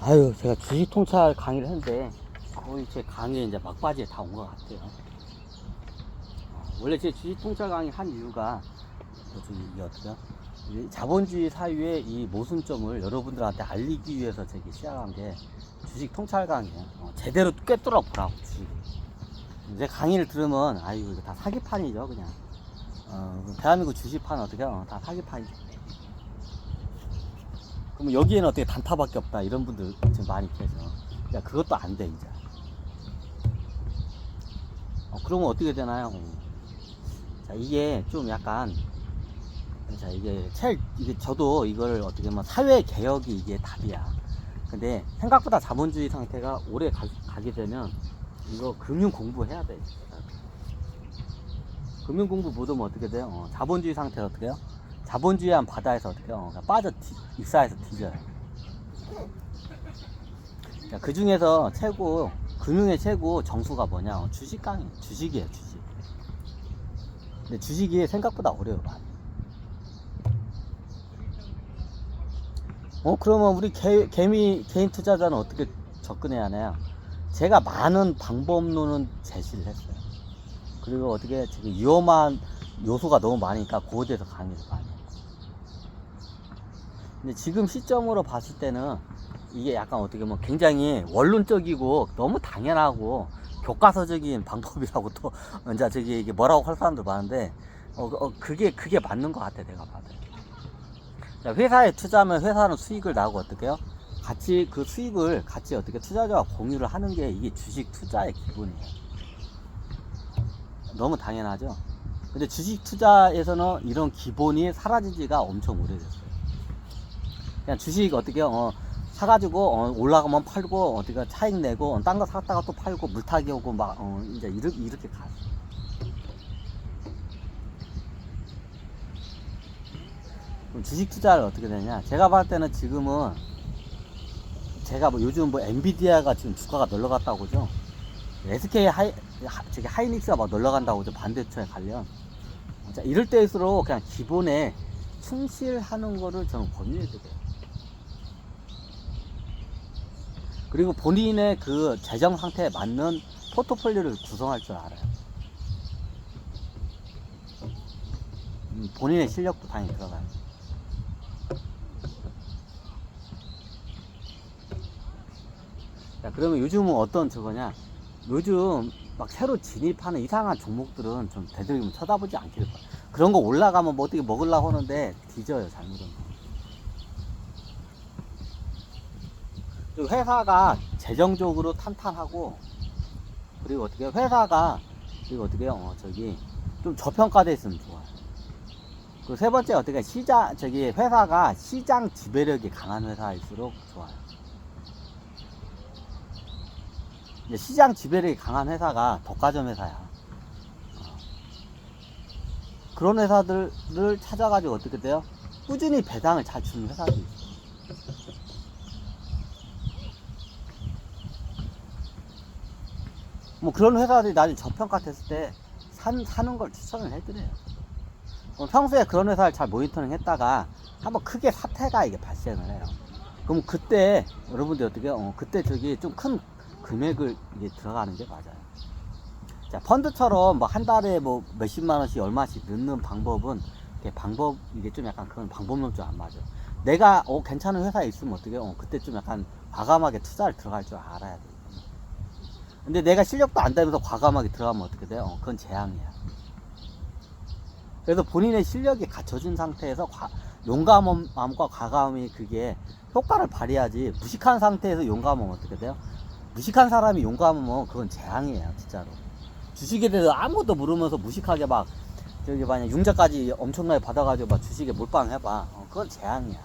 아유, 제가 주식 통찰 강의를 했는데 거의 제 강의 이제 막바지에 다 온 것 같아요. 어, 원래 제 주식 통찰 강의 한 이유가 저기 이게 어떻게요? 이 자본주의 사유의 이 모순점을 여러분들한테 알리기 위해서 제가 시작한 게 주식 통찰 강의예요. 어, 제대로 꿰뚫어 보라고 주식. 이제 강의를 들으면 아유 이거 다 사기판이죠 그냥. 어, 대한민국 주식판 어떻게 요다 사기판이죠. 그럼 여기에는 어떻게 단타밖에 없다 이런 분들 지금 많이 계셔. 야 그것도 안 돼 이제. 어, 그러면 어떻게 되나요? 자 이게 좀 약간 자 이게 책 이게 저도 이걸 어떻게 보면 사회 개혁이 이게 답이야. 근데 생각보다 자본주의 상태가 오래 가, 가게 되면 이거 금융 공부해야 돼. 금융 공부 못하면 어떻게 돼요? 어, 자본주의 상태 어떻게 해요? 자본주의한 바다에서 어떻게 해요? 어, 빠져 뒤, 익사해서 뒤져요. 그 중에서 최고 금융의 최고 정수가 뭐냐? 어, 주식 강의, 주식이에요, 주식. 근데 주식이 생각보다 어려워 많이. 어 그러면 우리 개, 개미 개인 투자자는 어떻게 접근해야 하나요? 제가 많은 방법론은 제시를 했어요. 그리고 어떻게 지금 위험한 요소가 너무 많으니까 그거에 대해서 강의를 많이 해요. 근데 지금 시점으로 봤을 때는 이게 약간 어떻게 보면 굉장히 원론적이고 너무 당연하고 교과서적인 방법이라고 또 이제 저기 이게 뭐라고 할 사람들 많은데 어, 어 그게 그게 맞는 것 같아 내가 봐도. 자, 회사에 투자하면 회사는 수익을 나고 어떻게 해요? 같이 그 수익을 같이 어떻게 투자자와 공유를 하는 게 이게 주식 투자의 기본이에요. 너무 당연하죠. 근데 주식 투자에서는 이런 기본이 사라진 지가 엄청 오래됐어요. 그냥 주식 어떻게 어, 사가지고 어, 올라가면 팔고 어디가 차익 내고 어, 딴거 샀다가 또 팔고 물타기 오고 막 어, 이제 이렇게 이렇게 가. 그럼 주식 투자를 어떻게 되냐? 제가 봤을 때는 지금은 제가 뭐 요즘 뭐 엔비디아가 지금 주가가 놀러갔다고 그죠? SK 하이 하, 저기 하이닉스가 막 놀러간다고 그죠? 반대초에 관련. 자, 이럴 때일수록 그냥 기본에 충실하는 거를 저는 권유해드려요. 그리고 본인의 그 재정 상태에 맞는 포트폴리오를 구성할 줄 알아요. 음, 본인의 실력도 당연히 들어가요. 자, 그러면 요즘은 어떤 저거냐? 요즘 막 새로 진입하는 이상한 종목들은 좀 대들기면 쳐다보지 않길 바라. 그런 거 올라가면 뭐 어떻게 먹으려고 하는데 뒤져요, 잘못하면. 그 회사가 재정적으로 탄탄하고 그리고 어떻게 회사가 그리고 어떻게 요 어, 저기 좀 저평가돼 있으면 좋아요. 그 세 번째 어떻게 시장 저기 회사가 시장 지배력이 강한 회사일수록 좋아요. 시장 지배력이 강한 회사가 독과점 회사야. 어. 그런 회사들을 찾아가지고 어떻게 돼요? 꾸준히 배당을 잘 주는 회사도 있어. 뭐 그런 회사들이 나중에 저평가 됐을 때 산, 사는 걸 추천을 해드려요. 어, 평소에 그런 회사를 잘 모니터링 했다가 한번 크게 사태가 이게 발생을 해요. 그럼 그때 여러분들 어떻게 어, 그때 저기 좀 큰 금액을 이게 들어가는 게 맞아요. 자 펀드처럼 뭐 한 달에 뭐 몇십만 원씩 얼마씩 넣는 방법은 이게 방법 이게 좀 약간 그런 방법론 좀 안 맞아. 내가 어 괜찮은 회사에 있으면 어떻게 어 그때 좀 약간 과감하게 투자를 들어갈 줄 알아야 돼. 근데 내가 실력도 안 되면서 과감하게 들어가면 어떻게 돼요? 어, 그건 재앙이야. 그래서 본인의 실력이 갖춰진 상태에서 과, 용감함과 과감함이 그게 효과를 발휘하지 무식한 상태에서 용감하면 어떻게 돼요? 무식한 사람이 용감하면 그건 재앙이에요, 진짜로. 주식에 대해서 아무것도 모르면서 무식하게 막 저기 만약 융자까지 엄청나게 받아가지고 막 주식에 몰빵해봐. 어, 그건 재앙이야.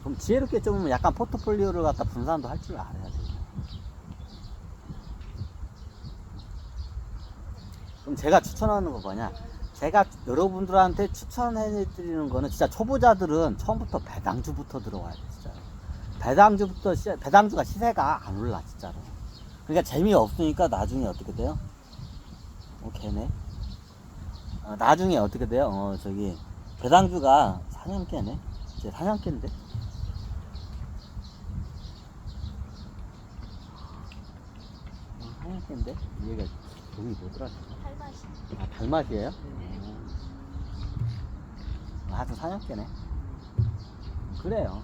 그럼 지혜롭게 좀 약간 포트폴리오를 갖다 분산도 할 줄 알아야 돼. 그럼 제가 추천하는 거 뭐냐? 제가 여러분들한테 추천해드리는 거는 진짜 초보자들은 처음부터 배당주부터 들어와야 돼, 진짜. 배당주부터, 시, 배당주가 시세가 안 올라, 진짜로. 그러니까 재미없으니까 나중에 어떻게 돼요? 어, 걔네. 어, 나중에 어떻게 돼요? 어, 저기, 배당주가 사냥개네? 이제 사냥개인데? 어, 사냥개인데? 이해가 여기 뭐더라? 달맛이. 아 달맛이에요? 네. 어. 아주 사냥개네. 그래요.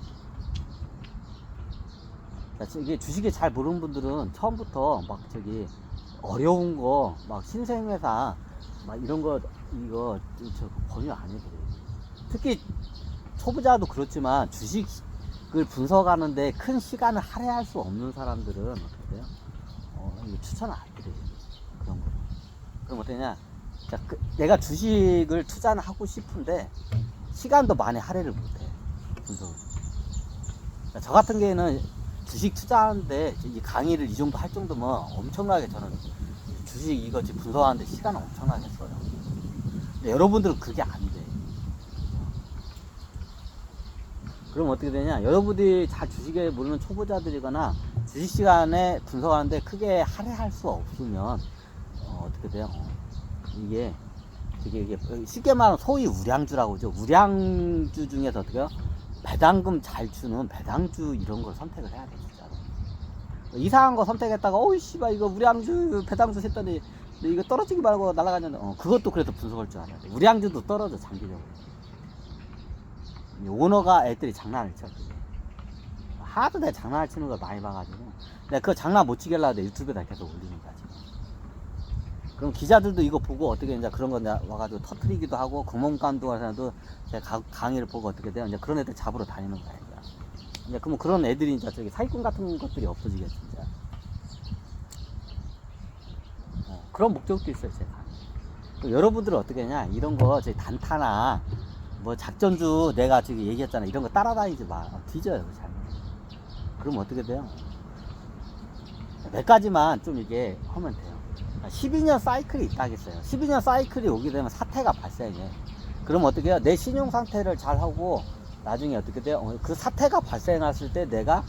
자, 지- 이게 주식에 잘 모르는 분들은 처음부터 막 저기 어려운 거, 막 신생회사, 막 이런 거, 이거, 저, 권유 안 해드려요. 특히 초보자도 그렇지만 주식을 분석하는데 큰 시간을 할애할 수 없는 사람들은 어떻게 돼요? 어, 이거 추천 안 드려요. 그럼 어떠냐? 자, 그, 내가 주식을 투자는 하고 싶은데 시간도 많이 할애를 못해. 분석을. 자, 저 같은 경우에는 주식 투자하는데 이 강의를 이 정도 할 정도면 엄청나게 저는 주식 이거 분석하는데 시간을 엄청나게 써요. 여러분들은 그게 안 돼. 그럼 어떻게 되냐? 여러분들이 잘 주식에 모르는 초보자들이거나 주식 시간에 분석하는데 크게 할애할 수 없으면 어, 이게 이게 이게 쉽게 말하면 소위 우량주라고 하죠. 우량주 중에서 어떻게요? 배당금 잘 주는 배당주 이런 걸 선택을 해야 돼 진짜로. 이상한 거 선택했다가 어이 씨발 이거 우량주 배당주 했더니 이거 떨어지기 말고 날아가는데 어, 그것도 그래도 분석할 줄 알아야 돼. 우량주도 떨어져 장기적으로. 이 오너가 애들이 장난을 쳐. 하도 내가 장난을 치는 걸 많이 봐가지고 내가 그 장난 못 치게 하려고 내 유튜브에다 계속 올리는 거야 지금. 그럼 기자들도 이거 보고 어떻게 이제 그런 거 이제 와가지고 터트리기도 하고 금융감독 하서도 제가 가- 강의를 보고 어떻게 돼요? 이제 그런 애들 잡으러 다니는 거야. 이제. 이제 그러면 그런 애들이 이제 저기 사기꾼 같은 것들이 없어지겠지 진짜. 어, 그런 목적도 있어요 제가. 여러분들은 어떻게 하냐? 이런 거 저기 단타나 뭐 작전주 내가 저기 얘기했잖아. 이런 거 따라다니지 마. 어, 뒤져요 잘. 그럼 어떻게 돼요? 몇 가지만 좀 이게 하면 돼요. 12년 사이클이 있다겠어요. 12년 사이클이 오게 되면 사태가 발생해. 그럼 어떻게 해요? 내 신용 상태를 잘 하고 나중에 어떻게 돼요? 어, 그 사태가 발생했을 때 내가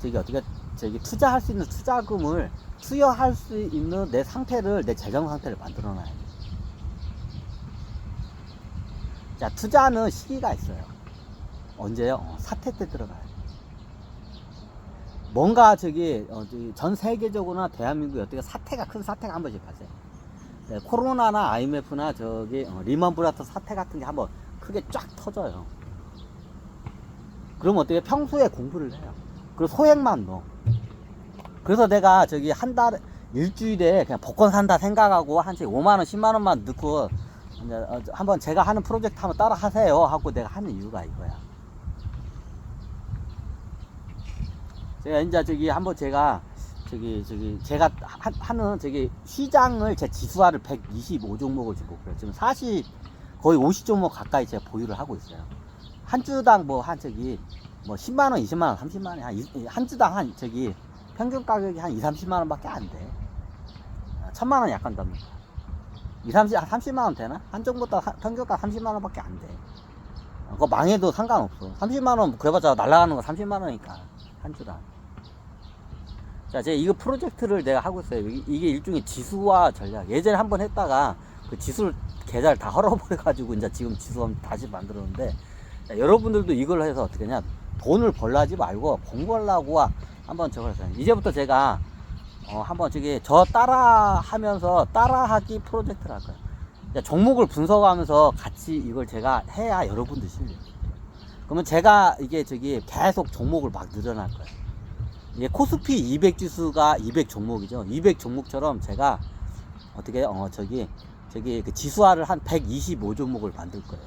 저기 어떻게 저기 투자할 수 있는 투자금을 투여할 수 있는 내 상태를 내 재정 상태를 만들어 놔야 돼. 자, 투자는 시기가 있어요. 언제요? 어, 사태 때 들어가요. 뭔가 저기, 어, 전 세계적으로나 대한민국에 어떻게 사태가 큰 사태가 한 번씩 발생. 네, 코로나나 IMF나 저기 어, 리먼 브라더 사태 같은 게 한 번 크게 쫙 터져요. 그럼 어떻게 평소에 공부를 해요. 그리고 소액만 넣어. 그래서 내가 저기 한 달, 일주일에 그냥 복권 산다 생각하고 한 5만원, 10만원만 넣고 어, 한번 제가 하는 프로젝트 한번 따라 하세요 하고 내가 하는 이유가 이거야. 제가 이제 저기 한번 제가 저기 저기 제가 하, 하는 저기 시장을 제 지수화를 125 종목을 주고 그래요. 지금 40 거의 50 종목 가까이 제가 보유를 하고 있어요. 한 주당 뭐 한 저기 뭐 10만 원, 20만 원, 30만 원, 한, 이- 한 주당 한 저기 평균 가격이 한 2, 30만 원밖에 안 돼. 아, 천만 원 약간 거야. 2, 30, 한 30만 원 되나? 한 정부터 평균가 30만 원밖에 안 돼. 어, 그거 망해도 상관없어. 30만 원 그래봤자 날아가는 거 30만 원이니까 한 주당. 자, 제가 이거 프로젝트를 내가 하고 있어요. 이게, 일종의 지수화 전략. 예전에 한번 했다가 그 지수를 계좌를 다 헐어버려가지고 이제 지금 지수화 다시 만들었는데 자, 여러분들도 이걸 해서 어떻게 하냐. 돈을 벌라 하지 말고 공부하려고 한번 저걸 했어요. 이제부터 제가 어, 한번 저기 저 따라 하면서 따라하기 프로젝트를 할 거예요. 자, 종목을 분석하면서 같이 이걸 제가 해야 여러분들 실려요. 그러면 제가 이게 저기 계속 종목을 막 늘어날 거예요. 이게 코스피 200 지수가 200 종목이죠. 200 종목처럼 제가 어떻게? 어 저기 저기 그 지수화를 한 125 종목을 만들 거예요.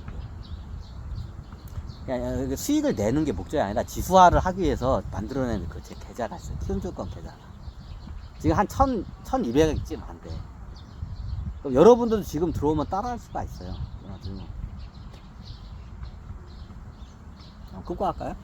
그냥 이게 수익을 내는 게 목적이 아니라 지수화를 하기 위해서 만들어내는 그 제 계좌가 있어요. 키움증권 계좌가. 지금 한 1000, 1200쯤 안 돼. 그럼 여러분들도 지금 들어오면 따라할 수가 있어요. 그래가지고. 어, 끊고 할까요?